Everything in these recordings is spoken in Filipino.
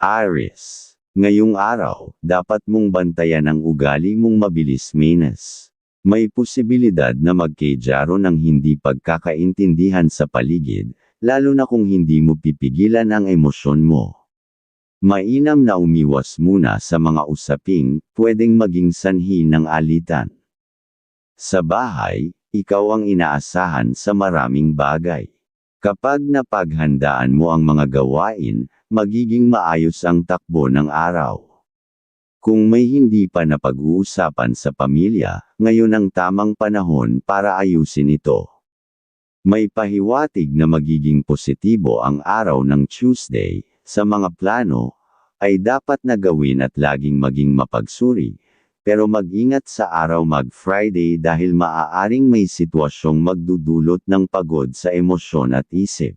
Aries. Ngayong araw, dapat mong bantayan ang ugali mong mabilis menas. May posibilidad na magkejaro ng hindi pagkakaintindihan sa paligid, lalo na kung hindi mo pipigilan ang emosyon mo. Mainam na umiwas muna sa mga usaping pwedeng maging sanhi ng alitan. Sa bahay, ikaw ang inaasahan sa maraming bagay. Kapag napaghandaan mo ang mga gawain, magiging maayos ang takbo ng araw. Kung may hindi pa napag-uusapan sa pamilya, ngayon ang tamang panahon para ayusin ito. May pahiwatig na magiging positibo ang araw ng Tuesday, sa mga plano, ay dapat na gawin at laging maging mapagsuri, pero mag-ingat sa araw mag-Friday dahil maaaring may sitwasyong magdudulot ng pagod sa emosyon at isip.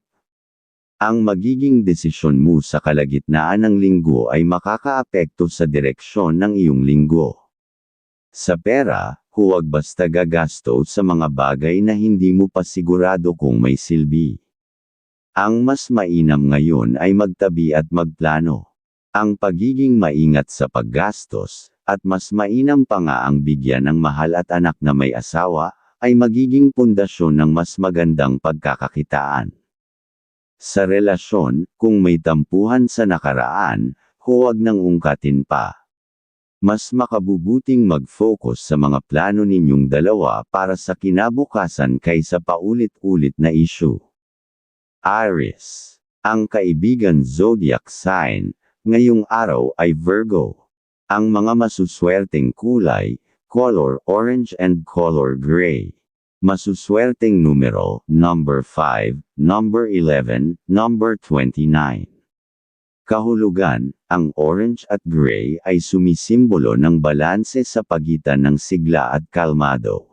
Ang magiging desisyon mo sa kalagitnaan ng linggo ay makakaapekto sa direksyon ng iyong linggo. Sa pera, huwag basta gagasto sa mga bagay na hindi mo pa sigurado kung may silbi. Ang mas mainam ngayon ay magtabi at magplano. Ang pagiging maingat sa paggastos, at mas mainam pa nga ang bigyan ng mahal at anak na may asawa, ay magiging pundasyon ng mas magandang pagkakakitaan. Sa relasyon, kung may tampuhan sa nakaraan, huwag nang ungkatin pa. Mas makabubuting mag-focus sa mga plano ninyong dalawa para sa kinabukasan kaysa paulit-ulit na issue. Aries. Ang kaibigan zodiac sign, ngayong araw ay Virgo. Ang mga masuswerteng kulay, color orange and color gray. Masuswerteng numero, number 5, number 11, number 29. Kahulugan, ang orange at gray ay sumisimbolo ng balanse sa pagitan ng sigla at kalmado.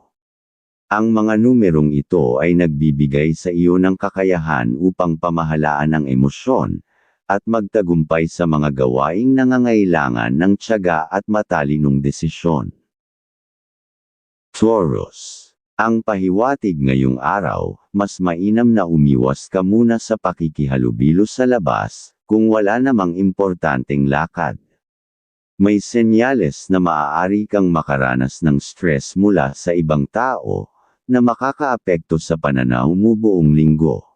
Ang mga numerong ito ay nagbibigay sa iyo ng kakayahan upang pamahalaan ang emosyon, at magtagumpay sa mga gawaing nangangailangan ng tiyaga at matalinong desisyon. Taurus ang pahiwatig ngayong araw, mas mainam na umiwas ka muna sa pakikihalubilo sa labas, kung wala namang importanteng lakad. May senyales na maaari kang makaranas ng stress mula sa ibang tao, na makakaapekto sa pananaw mo buong linggo.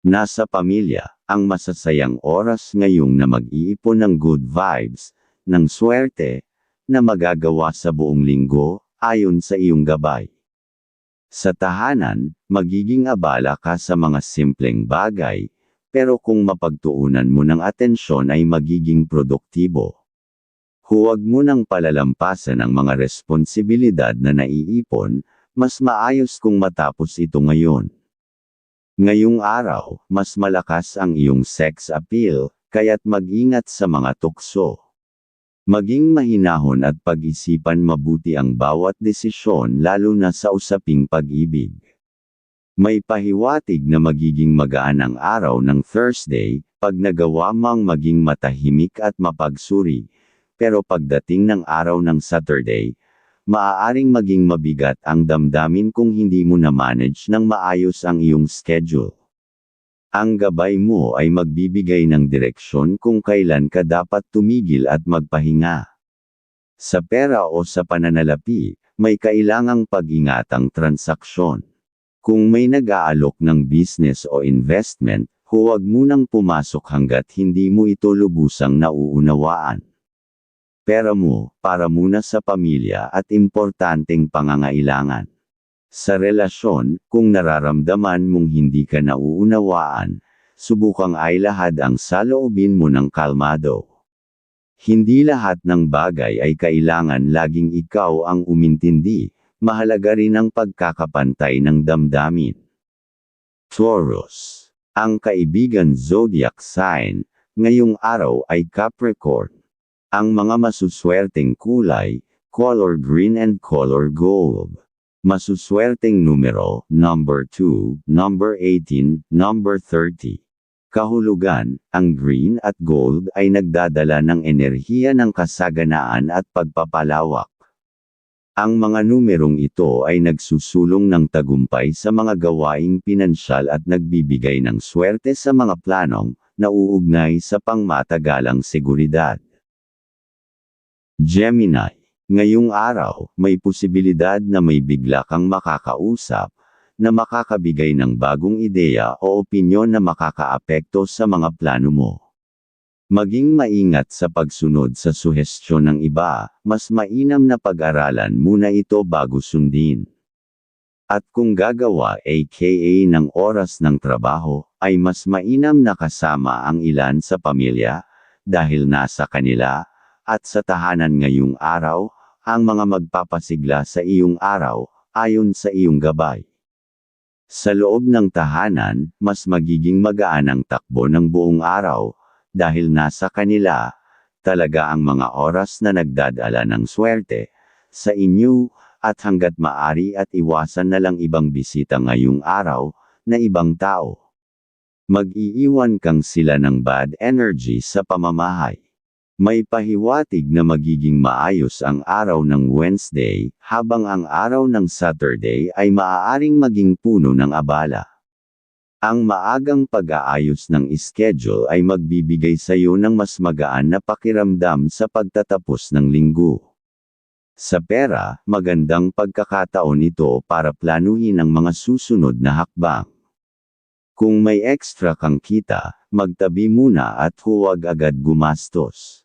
Nasa pamilya, ang masasayang oras ngayong na mag-iipon ng good vibes, ng swerte, na magagawa sa buong linggo, ayon sa iyong gabay. Sa tahanan, magiging abala ka sa mga simpleng bagay, pero kung mapagtuunan mo ng atensyon ay magiging produktibo. Huwag mo nang palalampasan ang mga responsibilidad na naiipon, mas maayos kung matapos ito ngayon. Ngayong araw, mas malakas ang iyong sex appeal, kaya't mag-ingat sa mga tukso. Maging mahinahon at pag-isipan mabuti ang bawat desisyon lalo na sa usaping pag-ibig. May pahiwatig na magiging magaan ang araw ng Thursday, pag nagawa mang maging matahimik at mapagsuri, pero pagdating ng araw ng Saturday, maaaring maging mabigat ang damdamin kung hindi mo na-manage ng maayos ang iyong schedule. Ang gabay mo ay magbibigay ng direksyon kung kailan ka dapat tumigil at magpahinga. Sa pera o sa pananalapi, may kailangang pag-ingatang transaksyon. Kung may nag-aalok ng business o investment, huwag munang pumasok hanggat hindi mo ito lubusang nauunawaan. Pera mo, para muna sa pamilya at importanteng pangangailangan. Sa relasyon, kung nararamdaman mong hindi ka nauunawaan, subukang ay lahad ang saloobin mo ng kalmado. Hindi lahat ng bagay ay kailangan laging ikaw ang umintindi, mahalaga rin ang pagkakapantay ng damdamin. Taurus. Ang kaibigan zodiac sign, ngayong araw ay Capricorn. Ang mga masuswerteng kulay, color green and color gold. Masuswerteng numero, number 2, number 18, number 30. Kahulugan, ang green at gold ay nagdadala ng enerhiya ng kasaganaan at pagpapalawak. Ang mga numerong ito ay nagsusulong ng tagumpay sa mga gawaing pinansyal at nagbibigay ng swerte sa mga planong nauugnay sa pangmatagalang seguridad. Gemini, ngayong araw, may posibilidad na may bigla kang makakausap, na makakabigay ng bagong ideya o opinyon na makakaapekto sa mga plano mo. Maging maingat sa pagsunod sa suhestyon ng iba, mas mainam na pag-aralan muna ito bago sundin. At kung gagawa aka ng oras ng trabaho, ay mas mainam na kasama ang ilan sa pamilya, dahil nasa kanila, at sa tahanan ngayong araw, ang mga magpapasigla sa iyong araw, ayon sa iyong gabay. Sa loob ng tahanan, mas magiging magaan ang takbo ng buong araw, dahil nasa kanila, talaga ang mga oras na nagdadala ng swerte, sa inyo, at hanggat maari at iwasan na lang ibang bisita ngayong araw, na ibang tao. Mag-iiwan kang sila ng bad energy sa pamamahay. May pahiwatig na magiging maayos ang araw ng Wednesday, habang ang araw ng Saturday ay maaaring maging puno ng abala. Ang maagang pag-aayos ng schedule ay magbibigay sa iyo ng mas magaan na pakiramdam sa pagtatapos ng linggo. Sa pera, magandang pagkakataon ito para planuhin ang mga susunod na hakbang. Kung may extra kang kita, magtabi muna at huwag agad gumastos.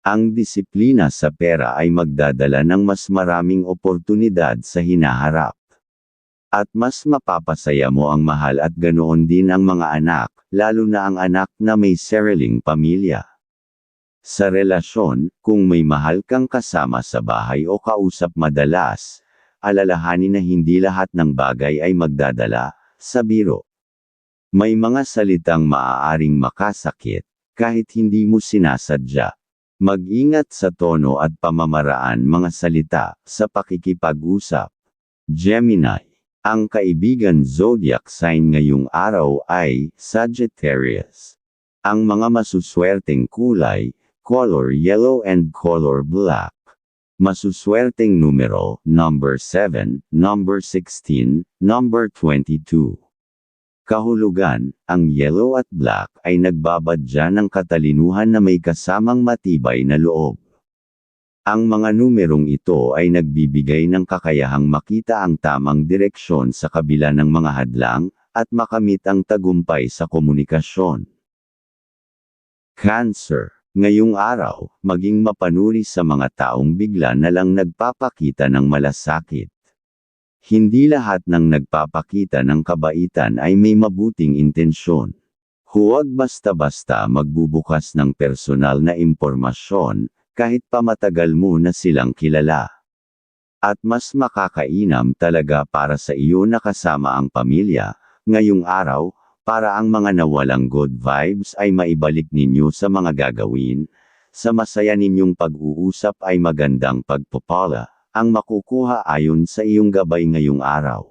Ang disiplina sa pera ay magdadala ng mas maraming oportunidad sa hinaharap. At mas mapapasaya mo ang mahal at ganoon din ang mga anak, lalo na ang anak na may sariling pamilya. Sa relasyon, kung may mahal kang kasama sa bahay o kausap madalas, alalahanin na hindi lahat ng bagay ay magdadala, sa biro. May mga salitang maaaring makasakit, kahit hindi mo sinasadya. Mag-ingat sa tono at pamamaraan mga salita sa pakikipag-usap. Gemini. Ang kaibigan zodiac sign ngayong araw ay Sagittarius. Ang mga masuswerteng kulay, color yellow and color black. Masuswerteng numero, number 7, number 16, number 22. Kahulugan, ang yellow at black ay nagbabadya ng katalinuhan na may kasamang matibay na loob. Ang mga numerong ito ay nagbibigay ng kakayahang makita ang tamang direksyon sa kabila ng mga hadlang, at makamit ang tagumpay sa komunikasyon. Cancer Ngayong araw, maging mapanuri sa mga taong bigla na lang nagpapakita ng malasakit. Hindi lahat ng nagpapakita ng kabaitan ay may mabuting intensyon. Huwag basta-basta magbubukas ng personal na impormasyon, kahit pa matagal mo na silang kilala. At mas makakainam talaga para sa iyo na kasama ang pamilya, ngayong araw, para ang mga nawalang good vibes ay maibalik ninyo sa mga gagawin, sa masaya ninyong pag-uusap ay magandang pagpapala, ang makukuha ayon sa iyong gabay ngayong araw.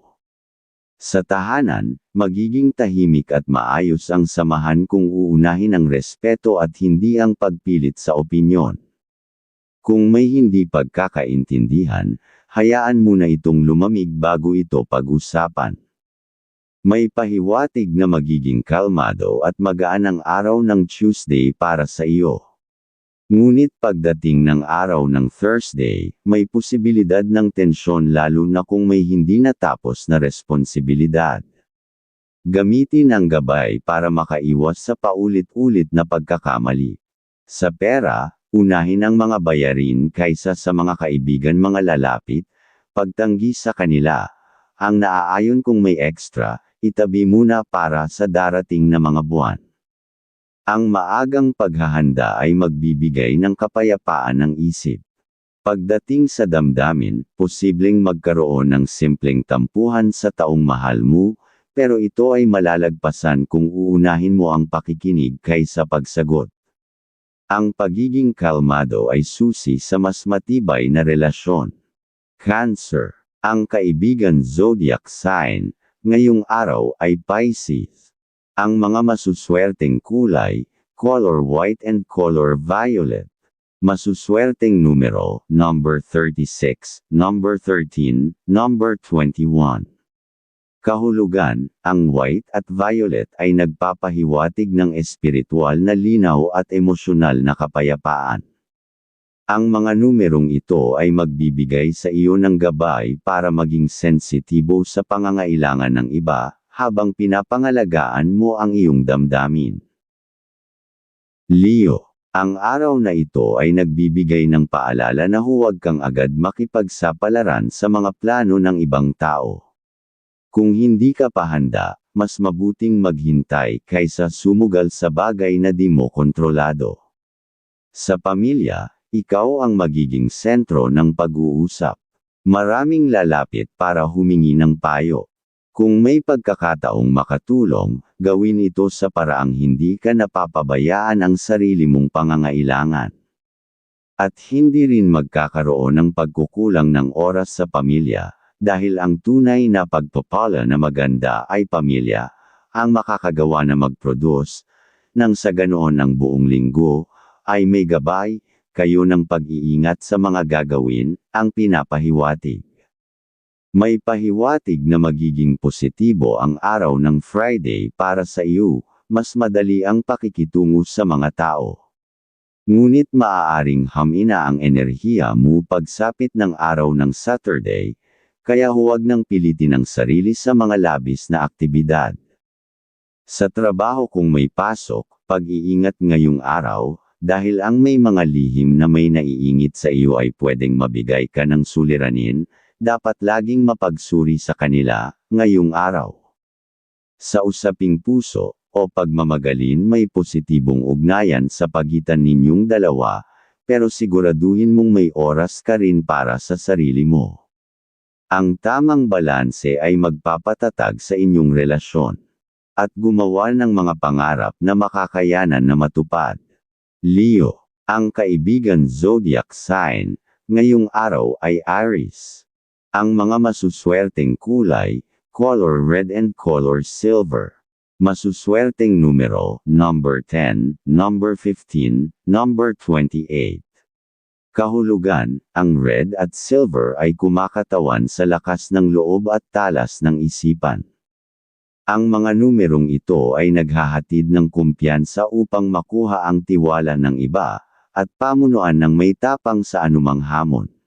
Sa tahanan, magiging tahimik at maayos ang samahan kung uunahin ang respeto at hindi ang pagpilit sa opinyon. Kung may hindi pagkakaintindihan, hayaan muna itong lumamig bago ito pag-usapan. May pahiwatig na magiging kalmado at magaan ang araw ng Tuesday para sa iyo. Ngunit pagdating ng araw ng Thursday, may posibilidad ng tensyon lalo na kung may hindi natapos na responsibilidad. Gamitin ang gabay para makaiwas sa paulit-ulit na pagkakamali. Sa pera, unahin ang mga bayarin kaysa sa mga kaibigan mga lalapit, pagtanggi sa kanila. Ang naaayon kung may extra, itabi muna para sa darating na mga buwan. Ang maagang paghahanda ay magbibigay ng kapayapaan ng isip. Pagdating sa damdamin, posibleng magkaroon ng simpleng tampuhan sa taong mahal mo, pero ito ay malalagpasan kung uunahin mo ang pakikinig kaysa pagsagot. Ang pagiging kalmado ay susi sa mas matibay na relasyon. Cancer. Ang kaibigan zodiac sign, ngayong araw ay Pisces. Ang mga masuswerteng kulay, color white and color violet. Masuswerteng numero, number 36, number 13, number 21. Kahulugan, ang white at violet ay nagpapahiwatig ng espiritual na linaw at emosyonal na kapayapaan. Ang mga numerong ito ay magbibigay sa iyo ng gabay para maging sensitibo sa pangangailangan ng iba, habang pinapangalagaan mo ang iyong damdamin. Leo, ang araw na ito ay nagbibigay ng paalala na huwag kang agad makipagsapalaran sa mga plano ng ibang tao. Kung hindi ka pa handa, mas mabuting maghintay kaysa sumugal sa bagay na di mo kontrolado. Sa pamilya, ikaw ang magiging sentro ng pag-uusap. Maraming lalapit para humingi ng payo. Kung may pagkakataong makatulong, gawin ito sa paraang hindi ka napapabayaan ang sarili mong pangangailangan. At hindi rin magkakaroon ng pagkukulang ng oras sa pamilya, dahil ang tunay na pagpapala na maganda ay pamilya, ang makakagawa na mag-produce, nang sa ganoon ang buong linggo, ay may gabay, kayo ng pag-iingat sa mga gagawin, ang pinapahiwatig. May pahiwatig na magiging positibo ang araw ng Friday para sa iyo, mas madali ang pakikitungo sa mga tao. Ngunit maaaring hamina ang enerhiya mo pagsapit ng araw ng Saturday, kaya huwag nang pilitin ang sarili sa mga labis na aktibidad. Sa trabaho kung may pasok, pag-iingat ngayong araw, dahil ang may mga lihim na may naiingit sa iyo ay pwedeng mabigay ka ng suliranin, dapat laging mapagsuri sa kanila, ngayong araw. Sa usaping puso, o pagmamagalin may positibong ugnayan sa pagitan ninyong dalawa, pero siguraduhin mong may oras ka rin para sa sarili mo. Ang tamang balanse ay magpapatatag sa inyong relasyon. At gumawa ng mga pangarap na makakayanan na matupad. Leo, ang kaibigan zodiac sign, ngayong araw ay Aries. Ang mga masuswerteng kulay, color red and color silver. Masuswerteng numero, number 10, number 15, number 28. Kahulugan, ang red at silver ay kumakatawan sa lakas ng loob at talas ng isipan. Ang mga numerong ito ay naghahatid ng kumpiyansa upang makuha ang tiwala ng iba, at pamunuan ng may tapang sa anumang hamon.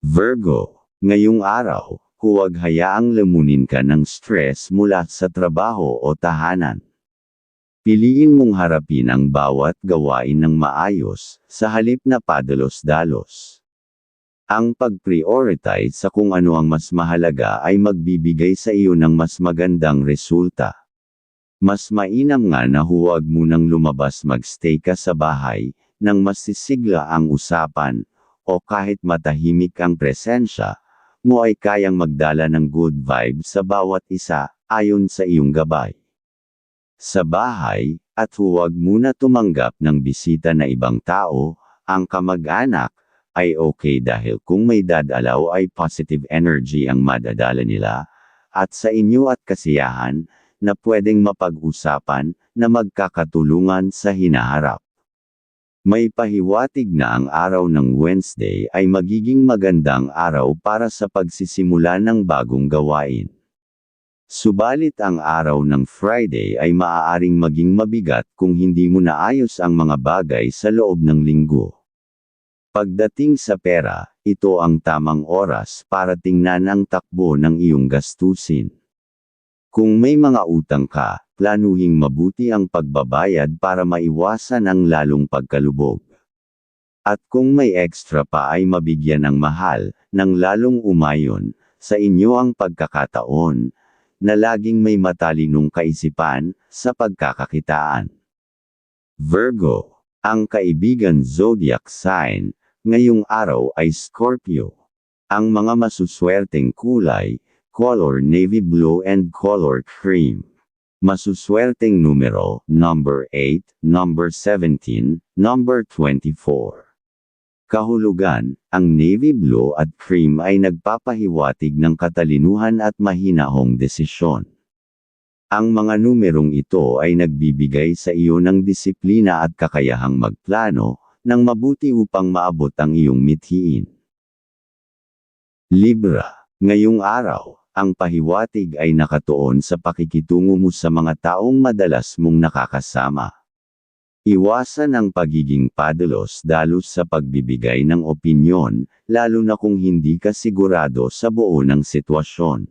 Virgo, ngayong araw, huwag hayaang lamunin ka ng stress mula sa trabaho o tahanan. Piliin mong harapin ang bawat gawain ng maayos, sa halip na padalos-dalos. Ang pag-prioritize sa kung ano ang mas mahalaga ay magbibigay sa iyo ng mas magandang resulta. Mas mainam nga na huwag munang lumabas magstay ka sa bahay, nang mas sisigla ang usapan, o kahit matahimik ang presensya, mo ay kayang magdala ng good vibe sa bawat isa, ayon sa iyong gabay. Sa bahay, at huwag muna tumanggap ng bisita na ibang tao, ang kamag-anak, ay okay dahil kung may dadalaw ay positive energy ang madadala nila, at sa inyo at kasiyahan, na pwedeng mapag-usapan, na magkakatulungan sa hinaharap. May pahiwatig na ang araw ng Wednesday ay magiging magandang araw para sa pagsisimula ng bagong gawain. Subalit ang araw ng Friday ay maaaring maging mabigat kung hindi mo naayos ang mga bagay sa loob ng linggo. Pagdating sa pera, ito ang tamang oras para tingnan ang takbo ng iyong gastusin. Kung may mga utang ka, planuhing mabuti ang pagbabayad para maiwasan ang lalong pagkalubog. At kung may extra pa ay mabigyan ng mahal, ng lalong umayon, sa inyo ang pagkakataon, na laging may matalinong kaisipan, sa pagkakakitaan. Virgo, ang kaibigan zodiac sign, ngayong araw ay Scorpio. Ang mga masuswerteng kulay, color navy blue and color cream. Masuswerteng numero, number 8, number 17, number 24. Kahulugan, ang navy blue at cream ay nagpapahiwatig ng katalinuhan at mahinahong desisyon. Ang mga numerong ito ay nagbibigay sa iyo ng disiplina at kakayahang magplano, ng mabuti upang maabot ang iyong mithiin. Libra, ngayong araw, ang pahiwatig ay nakatuon sa pakikitungo mo sa mga taong madalas mong nakakasama. Iwasan ang pagiging padalos-dalos sa pagbibigay ng opinyon, lalo na kung hindi ka sigurado sa buo ng sitwasyon.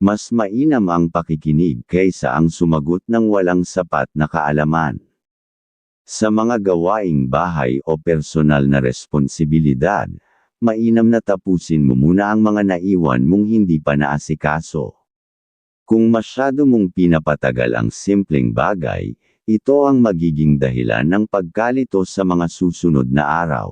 Mas mainam ang pakikinig kaysa ang sumagot ng walang sapat na kaalaman. Sa mga gawaing bahay o personal na responsibilidad, mainam na tapusin mo muna ang mga naiwan mong hindi pa naasikaso. Kung masyado mong pinapatagal ang simpleng bagay, ito ang magiging dahilan ng pagkalito sa mga susunod na araw.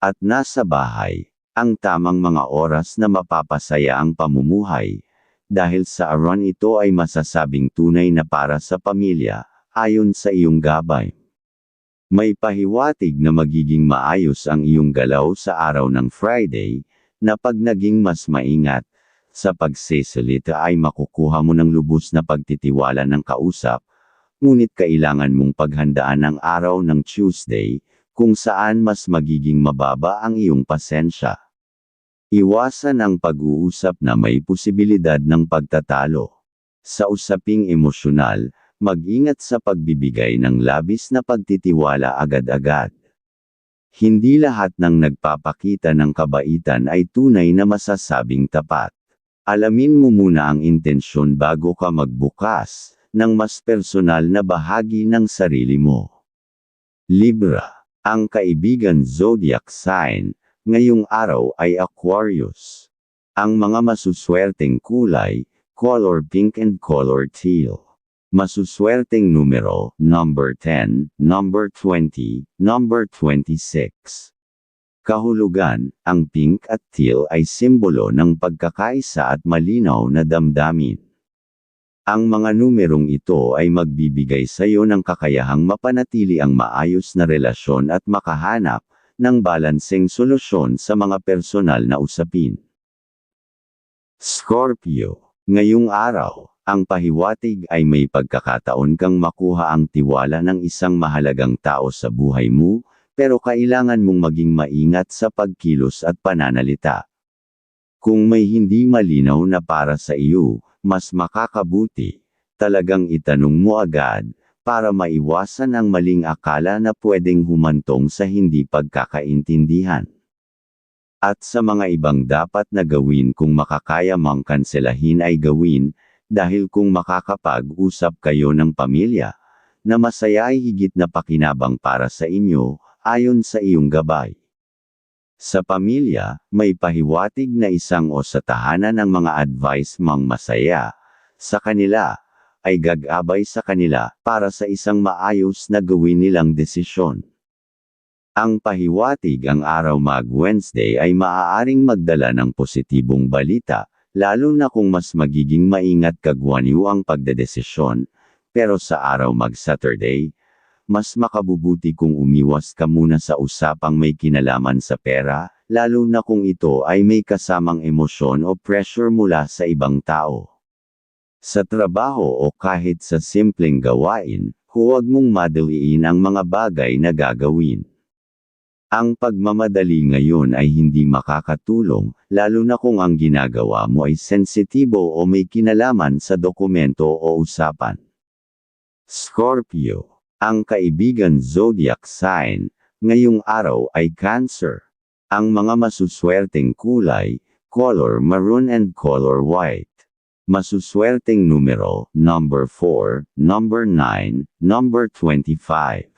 At nasa bahay, ang tamang mga oras na mapapasaya ang pamumuhay, dahil sa aron ito ay masasabing tunay na para sa pamilya, ayon sa iyong gabay. May pahiwatig na magiging maayos ang iyong galaw sa araw ng Friday, na pag naging mas maingat, sa pagsesalita ay makukuha mo ng lubos na pagtitiwala ng kausap, ngunit kailangan mong paghandaan ang araw ng Tuesday, kung saan mas magiging mababa ang iyong pasensya. Iwasan ang pag-uusap na may posibilidad ng pagtatalo. Sa usaping emosyonal, mag-ingat sa pagbibigay ng labis na pagtitiwala agad-agad. Hindi lahat ng nagpapakita ng kabaitan ay tunay na masasabing tapat. Alamin mo muna ang intensyon bago ka magbukas ng mas personal na bahagi ng sarili mo. Libra, ang kaibigan zodiac sign, ngayong araw ay Aquarius. Ang mga masuswerteng kulay, color pink and color teal. Masuswerteng numero, number 10, number 20, number 26. Kahulugan, ang pink at teal ay simbolo ng pagkakaisa at malinaw na damdamin. Ang mga numerong ito ay magbibigay sa iyo ng kakayahang mapanatili ang maayos na relasyon at makahanap ng balanseng solusyon sa mga personal na usapin. Scorpio, ngayong araw, ang pahiwatig ay may pagkakataon kang makuha ang tiwala ng isang mahalagang tao sa buhay mo, pero kailangan mong maging maingat sa pagkilos at pananalita. Kung may hindi malinaw na para sa iyo, mas makakabuti, talagang itanong mo agad, para maiwasan ang maling akala na pwedeng humantong sa hindi pagkakaintindihan. At sa mga ibang dapat na gawin kung makakaya mang kanselahin ay gawin, dahil kung makakapag-usap kayo ng pamilya, na masaya ay higit na pakinabang para sa inyo, ayon sa iyong gabay. Sa pamilya, may pahiwatig na isang o sa tahanan ng mga advice mang masaya, sa kanila, ay gagabay sa kanila para sa isang maayos na gawin nilang desisyon. Ang pahiwatig ang araw mag-Wednesday ay maaaring magdala ng positibong balita, lalo na kung mas magiging maingat kagwaniw ang pagdedesisyon, pero sa araw mag-Saturday, mas makabubuti kung umiwas ka muna sa usapang may kinalaman sa pera, lalo na kung ito ay may kasamang emosyon o pressure mula sa ibang tao. Sa trabaho o kahit sa simpleng gawain, huwag mong madaliin ang mga bagay na gagawin. Ang pagmamadali ngayon ay hindi makakatulong, lalo na kung ang ginagawa mo ay sensitibo o may kinalaman sa dokumento o usapan. Scorpio, ang kaibigan zodiac sign, ngayong araw ay Cancer. Ang mga masuswerteng kulay, color maroon and color white. Masuswerteng numero, number 4, number 9, number 25.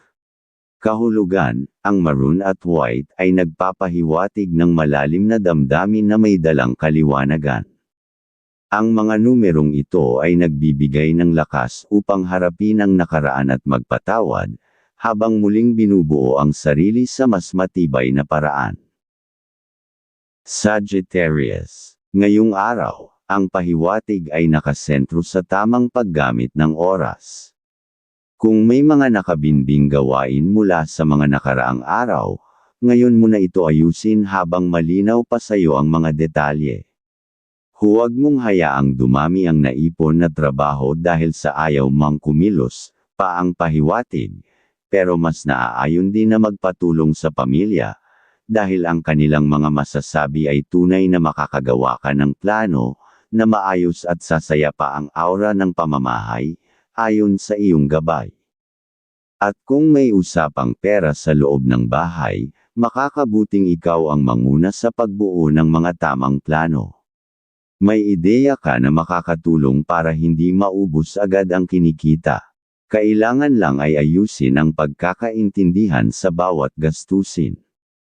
Kahulugan, ang maroon at white ay nagpapahiwatig ng malalim na damdamin na may dalang kaliwanagan. Ang mga numerong ito ay nagbibigay ng lakas upang harapin ang nakaraan at magpatawad, habang muling binubuo ang sarili sa mas matibay na paraan. Sagittarius, ngayong araw, ang pahiwatig ay nakasentro sa tamang paggamit ng oras. Kung may mga nakabinbing gawain mula sa mga nakaraang araw, ngayon mo na ito ayusin habang malinaw pa sa iyo ang mga detalye. Huwag mong hayaang dumami ang naipon na trabaho dahil sa ayaw mang kumilos, pa ang pahiwatig. Pero mas naaayon din na magpatulong sa pamilya, dahil ang kanilang mga masasabi ay tunay na makakagawa ka ng plano, na maayos at sasaya pa ang aura ng pamamahay, ayon sa iyong gabay. At kung may usapang pera sa loob ng bahay, makakabuting ikaw ang manguna sa pagbuo ng mga tamang plano. May ideya ka na makakatulong para hindi maubos agad ang kinikita. Kailangan lang ay ayusin ang pagkakaintindihan sa bawat gastusin.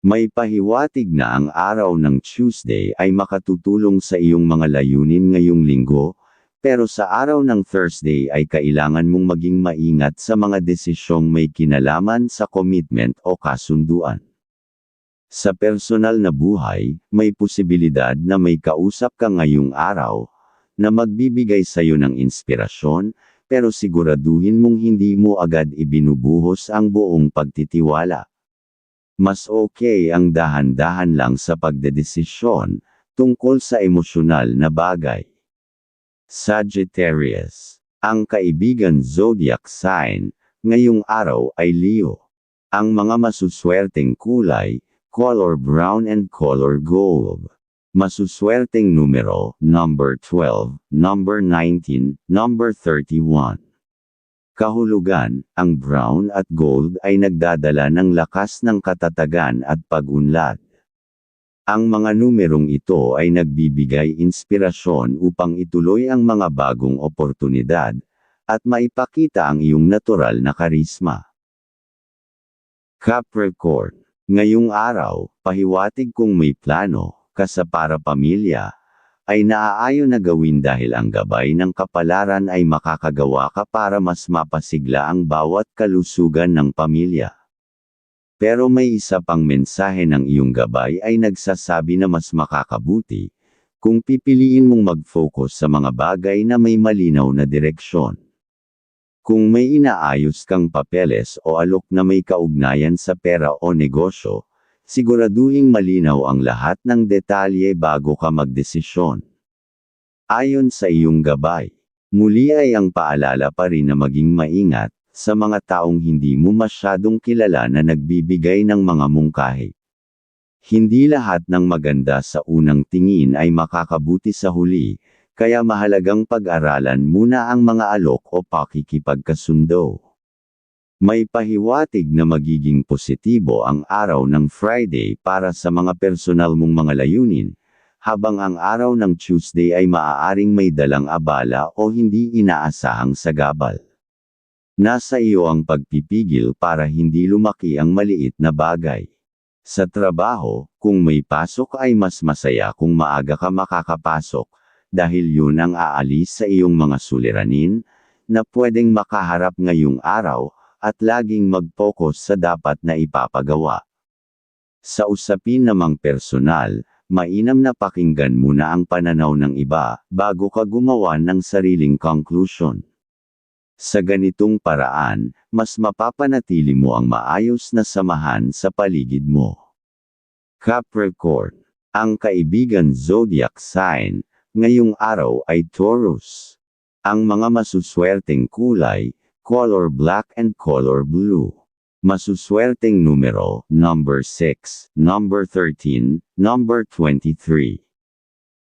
May pahiwatig na ang araw ng Tuesday ay makatutulong sa iyong mga layunin ngayong linggo, pero sa araw ng Thursday ay kailangan mong maging maingat sa mga desisyong may kinalaman sa commitment o kasunduan. Sa personal na buhay, may posibilidad na may kausap ka ngayong araw, na magbibigay sa iyo ng inspirasyon, pero siguraduhin mong hindi mo agad ibinubuhos ang buong pagtitiwala. Mas okay ang dahan-dahan lang sa pagdedesisyon, tungkol sa emosyonal na bagay. Sagittarius. Ang kaibigan zodiac sign, ngayong araw ay Leo. Ang mga masuswerteng kulay, color brown and color gold. Masuswerteng numero, number 12, number 19, number 31. Kahulugan, ang brown at gold ay nagdadala ng lakas ng katatagan at pag-unlad. Ang mga numerong ito ay nagbibigay inspirasyon upang ituloy ang mga bagong oportunidad, at maipakita ang iyong natural na karisma. Capricorn, ngayong araw, pahiwatig kung may plano, ka para pamilya, ay naaayon na gawin dahil ang gabay ng kapalaran ay makakagawa ka para mas mapasigla ang bawat kalusugan ng pamilya. Pero may isa pang mensahe ng iyong gabay ay nagsasabi na mas makakabuti, kung pipiliin mong mag-focus sa mga bagay na may malinaw na direksyon. Kung may inaayos kang papeles o alok na may kaugnayan sa pera o negosyo, siguraduhing malinaw ang lahat ng detalye bago ka magdesisyon. Ayon sa iyong gabay, muli ay ang paalala pa rin na maging maingat, sa mga taong hindi mo masyadong kilala na nagbibigay ng mga mungkahi. Hindi lahat ng maganda sa unang tingin ay makakabuti sa huli, kaya mahalagang pag-aralan muna ang mga alok o pakikipagkasundo. May pahiwatig na magiging positibo ang araw ng Friday para sa mga personal mong mga layunin, habang ang araw ng Tuesday ay maaaring may dalang abala o hindi inaasahang sagabal. Nasa iyo ang pagpipigil para hindi lumaki ang maliit na bagay. Sa trabaho, kung may pasok ay mas masaya kung maaga ka makakapasok, dahil yun ang aalis sa iyong mga suliranin, na pwedeng makaharap ngayong araw, at laging mag-focus sa dapat na ipapagawa. Sa usapin namang personal, mainam na pakinggan muna ang pananaw ng iba, bago ka gumawa ng sariling conclusion. Sa ganitong paraan, mas mapapanatili mo ang maayos na samahan sa paligid mo. Capricorn. Ang kaibigan zodiac sign, ngayong araw ay Taurus. Ang mga masuswerteng kulay, color black and color blue. Masuswerteng numero, number 6, number 13, number 23.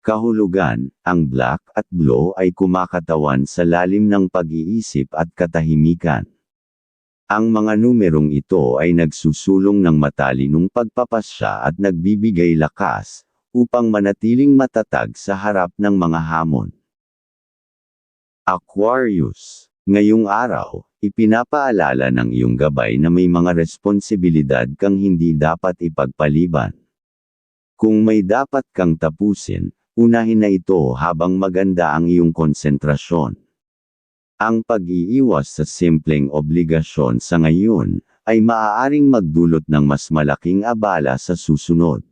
Kahulugan, ang black at blue ay kumakatawan sa lalim ng pag-iisip at katahimikan. Ang mga numerong ito ay nagsusulong ng matalinong pagpapasya at nagbibigay lakas, upang manatiling matatag sa harap ng mga hamon. Aquarius Ngayong araw, ipinapaalala ng iyong gabay na may mga responsibilidad kang hindi dapat ipagpaliban. Kung may dapat kang tapusin, unahin na ito habang maganda ang iyong konsentrasyon. Ang pag-iiwas sa simpleng obligasyon sa ngayon, ay maaaring magdulot ng mas malaking abala sa susunod.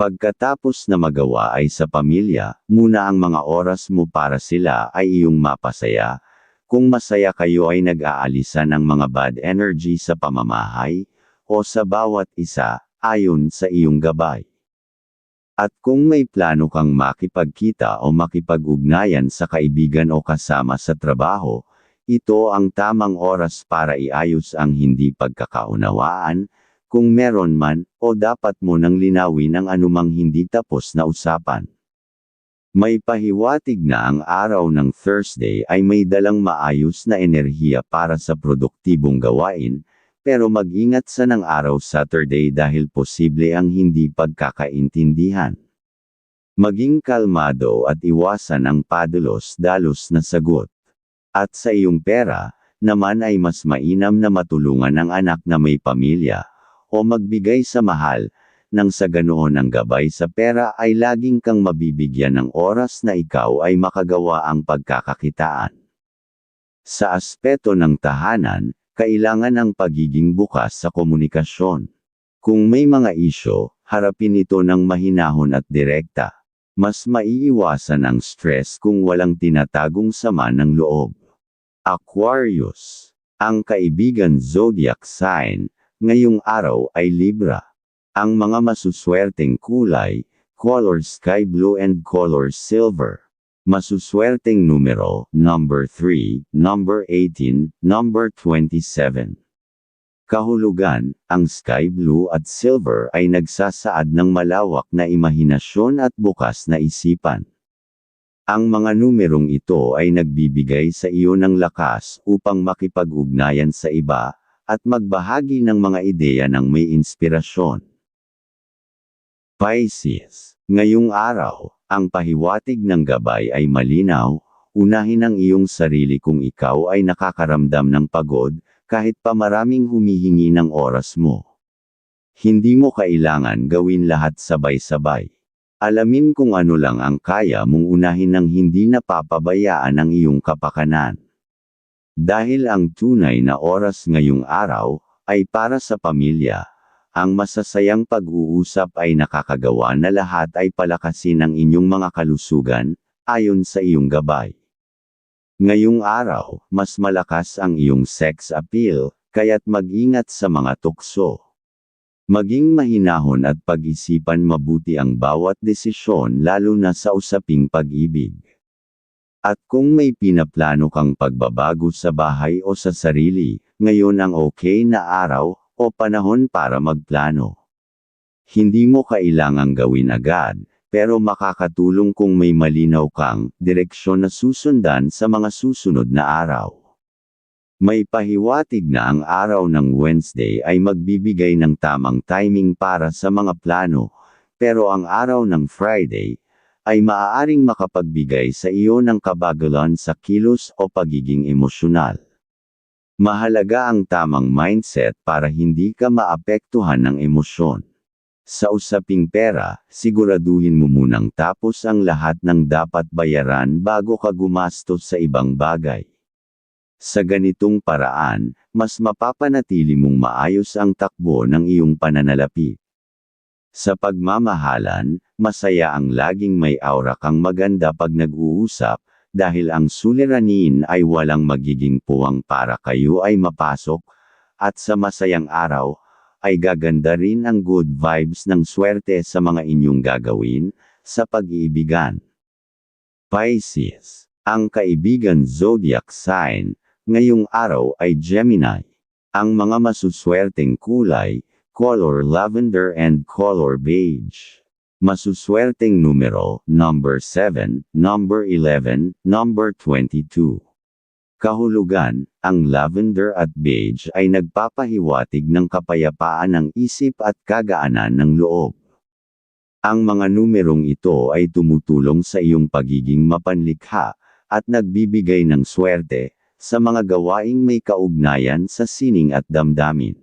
Pagkatapos na magawa ay sa pamilya, muna ang mga oras mo para sila ay iyong mapasaya, kung masaya kayo ay nag-aalisan ng mga bad energy sa pamamahay, o sa bawat isa, ayon sa iyong gabay. At kung may plano kang makipagkita o makipag-ugnayan sa kaibigan o kasama sa trabaho, ito ang tamang oras para iayos ang hindi pagkakaunawaan, kung meron man, o dapat mo nang linawin ang anumang hindi tapos na usapan. May pahiwatig na ang araw ng Thursday ay may dalang maayos na enerhiya para sa produktibong gawain, pero mag-ingat sa ng araw Saturday dahil posible ang hindi pagkakaintindihan. Maging kalmado at iwasan ang padalos-dalos na sagot. At sa iyong pera, naman ay mas mainam na matulungan ang anak na may pamilya, o magbigay sa mahal, nang sa ganoon ang gabay sa pera ay laging kang mabibigyan ng oras na ikaw ay makagawa ang pagkakakitaan. Sa aspeto ng tahanan, kailangan ang pagiging bukas sa komunikasyon. Kung may mga isyo, harapin ito ng mahinahon at direkta. Mas maiiwasan ang stress kung walang tinatagong sama ng loob. Aquarius. Ang kaibigan zodiac sign, ngayong araw ay Libra. Ang mga masuswerteng kulay, color sky blue and color silver. Masuswerteng numero, number 3, number 18, number 27. Kahulugan, ang sky blue at silver ay nagsasaad ng malawak na imahinasyon at bukas na isipan. Ang mga numerong ito ay nagbibigay sa iyo ng lakas upang makipag-ugnayan sa iba, at magbahagi ng mga ideya ng may inspirasyon. Pisces, ngayong araw, ang pahiwatig ng gabay ay malinaw, unahin ang iyong sarili kung ikaw ay nakakaramdam ng pagod, kahit pa maraming humihingi ng oras mo. Hindi mo kailangan gawin lahat sabay-sabay. Alamin kung ano lang ang kaya mong unahin ng hindi napapabayaan ang iyong kapakanan. Dahil ang tunay na oras ngayong araw, ay para sa pamilya, ang masasayang pag-uusap ay nakakagawa na lahat ay palakasin ang inyong mga kalusugan, ayon sa iyong gabay. Ngayong araw, mas malakas ang iyong sex appeal, kaya't mag-ingat sa mga tukso. Maging mahinahon at pag-isipan mabuti ang bawat desisyon lalo na sa usaping pag-ibig. At kung may pinaplano kang pagbabago sa bahay o sa sarili, ngayon ang okay na araw, o panahon para magplano. Hindi mo kailangang gawin agad, pero makakatulong kung may malinaw kang direksyon na susundan sa mga susunod na araw. May pahiwatig na ang araw ng Wednesday ay magbibigay ng tamang timing para sa mga plano, pero ang araw ng Friday ay maaaring makapagbigay sa iyo ng kabagalan sa kilos o pagiging emosyonal. Mahalaga ang tamang mindset para hindi ka maapektuhan ng emosyon. Sa usaping pera, siguraduhin mo munang tapos ang lahat ng dapat bayaran bago ka gumastos sa ibang bagay. Sa ganitong paraan, mas mapapanatili mong maayos ang takbo ng iyong pananalapi. Sa pagmamahalan, masaya ang laging may aura kang maganda pag nag-uusap, dahil ang suliranin ay walang magiging puwang para kayo ay mapasok, at sa masayang araw, ay gaganda rin ang good vibes ng swerte sa mga inyong gagawin, sa pag-iibigan. Pisces, ang kaibigan zodiac sign, ngayong araw ay Gemini. Ang mga masuswerteng kulay, color lavender and color beige. Masuswerteng numero, number 7, number 11, number 22. Kahulugan, ang lavender at beige ay nagpapahiwatig ng kapayapaan ng isip at kagaanan ng loob. Ang mga numerong ito ay tumutulong sa iyong pagiging mapanlikha, at nagbibigay ng swerte, sa mga gawaing may kaugnayan sa sining at damdamin.